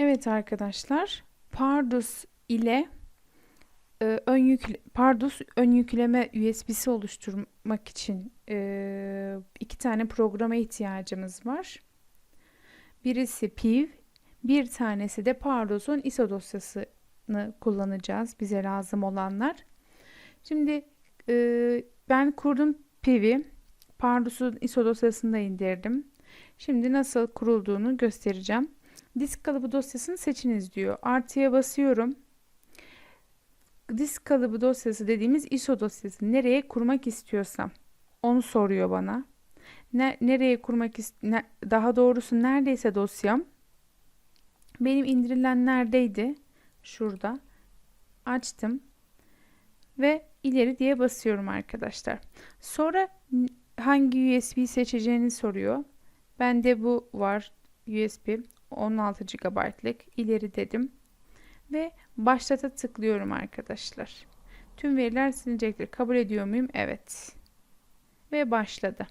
Evet arkadaşlar, Pardus ile e, ön yükle, Pardus ön yükleme USB'si oluşturmak için e, iki tane programa ihtiyacımız var. Birisi PIV, bir tanesi de Pardus'un ISO dosyasını kullanacağız bize lazım olanlar. Şimdi e, ben kurdum PIV'i, Pardus'un ISO dosyasını da indirdim. Şimdi nasıl kurulduğunu göstereceğim. Disk kalıbı dosyasını seçiniz diyor. Artıya basıyorum. Disk kalıbı dosyası dediğimiz ISO dosyası nereye kurmak istiyorsam onu soruyor bana. Ne, nereye kurmak ne, daha doğrusu neredeyse dosyam benim indirilen neredeydi? Şurada. Açtım ve ileri diye basıyorum arkadaşlar. Sonra hangi USB seçeceğini soruyor. Bende bu var USB 16 GB'lık ileri dedim ve başlata tıklıyorum arkadaşlar. Tüm veriler silinecektir. Kabul ediyor muyum? Evet. Ve başladı.